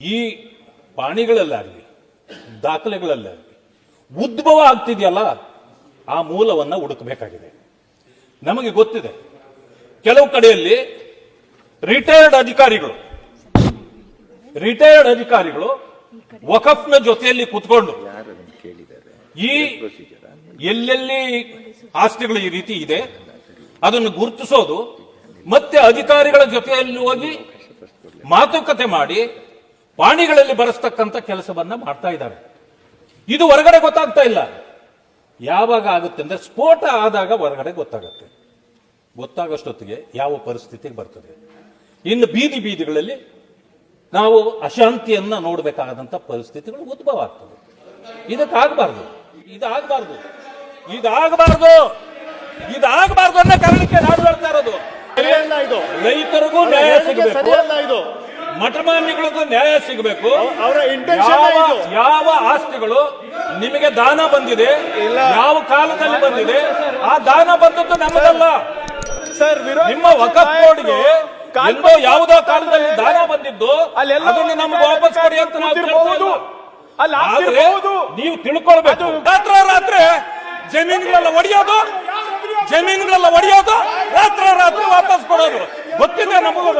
ಈ ಪಾಣಿಗಳಲ್ಲಾಗಲಿ ದಾಖಲೆಗಳಲ್ಲಾಗಲಿ ಉದ್ಭವ ಆಗ್ತಿದೆಯಲ್ಲ ಆ ಮೂಲವನ್ನ ಹುಡುಕಬೇಕಾಗಿದೆ. ನಮಗೆ ಗೊತ್ತಿದೆ ಕೆಲವು ಕಡೆಯಲ್ಲಿ ರಿಟೈರ್ಡ್ ಅಧಿಕಾರಿಗಳು ರಿಟೈರ್ಡ್ ಅಧಿಕಾರಿಗಳು ವಕಫ್ನ ಜೊತೆಯಲ್ಲಿ ಕೂತ್ಕೊಂಡು ಈ ಎಲ್ಲೆಲ್ಲಿ ಆಸ್ತಿಗಳು ಈ ರೀತಿ ಇದೆ ಅದನ್ನು ಗುರುತಿಸೋದು ಮತ್ತೆ ಅಧಿಕಾರಿಗಳ ಜೊತೆಯಲ್ಲಿ ಹೋಗಿ ಮಾತುಕತೆ ಮಾಡಿ ಪಾಣಿಗಳಲ್ಲಿ ಬರೆಸ್ತಕ್ಕಂಥ ಕೆಲಸವನ್ನ ಮಾಡ್ತಾ ಇದ್ದಾರೆ. ಇದು ಹೊರಗಡೆ ಗೊತ್ತಾಗ್ತಾ ಇಲ್ಲ. ಯಾವಾಗ ಆಗುತ್ತೆ ಅಂದ್ರೆ ಸ್ಫೋಟ ಆದಾಗ ಹೊರಗಡೆ ಗೊತ್ತಾಗುತ್ತೆ. ಗೊತ್ತಾಗೋಷ್ಟೊತ್ತಿಗೆ ಯಾವ ಪರಿಸ್ಥಿತಿಗೆ ಬರ್ತದೆ. ಇನ್ನು ಬೀದಿ ಬೀದಿಗಳಲ್ಲಿ ನಾವು ಅಶಾಂತಿಯನ್ನ ನೋಡಬೇಕಾದಂತ ಪರಿಸ್ಥಿತಿಗಳು ಉದ್ಭವ ಆಗ್ತದೆ. ಇದಕ್ಕಾಗಬಾರ್ದು. ಇದಾಗಬಾರ್ದು. ಇದಾಗಬಾರ್ದು. ಇದಾಗಬಾರ್ದು ಅನ್ನೋ ಕಾರಣಕ್ಕೆ ನಾಡು ಇರೋದು. ಸರಿಯಲ್ಲ ಇದು. ರೈತರಿಗೂ ನ್ಯಾಯ ಸಿಗಬೇಕು. ಮಠಮಾನ್ಯಗಳಿಗೂ ನ್ಯಾಯ ಸಿಗಬೇಕು. ಅವರ ಇಂಟೆನ್ಷನ್ ಯಾವ ಯಾವ ಆಸ್ತಿಗಳು ನಿಮಗೆ ದಾನ ಬಂದಿದೆ. ಯಾವ ಕಾಲದಲ್ಲಿ ಬಂದಿದೆ ಆ ದಾನ ಬಂದದ್ದು ನಮ್ಮದಲ್ಲ. ಸರ್ ನಿಮ್ಮ ವಕಫ್ ಬೋರ್ಡ್ಗೆ ಎಂದೋ ಯಾವುದೋ ಕಾಲದಲ್ಲಿ ದಾನ ಬಂದಿದ್ದು ಅಲ್ಲೆಲ್ಲ ಅದನ್ನು ನಮ್ಗೆ ವಾಪಸ್ ಕೊಡಿ ಅಂತ ನಾವು. ಅಲ್ಲಿ ಆದ್ರೆ. ನೀವು ತಿಳ್ಕೊಳ್ಬೇಕು. ರಾತ್ರ ರಾತ್ರಿ ಜಮೀನುಗಳೆಲ್ಲ ಒಡೆಯೋದು ಜಮೀನುಗಳೆಲ್ಲ ಒಡೆಯೋದು ರಾತ್ರ ರಾತ್ರಿ ವಾಪಸ್ ಕೊಡೋದು. ಗೊತ್ತಿದೆ ನಮಗೂ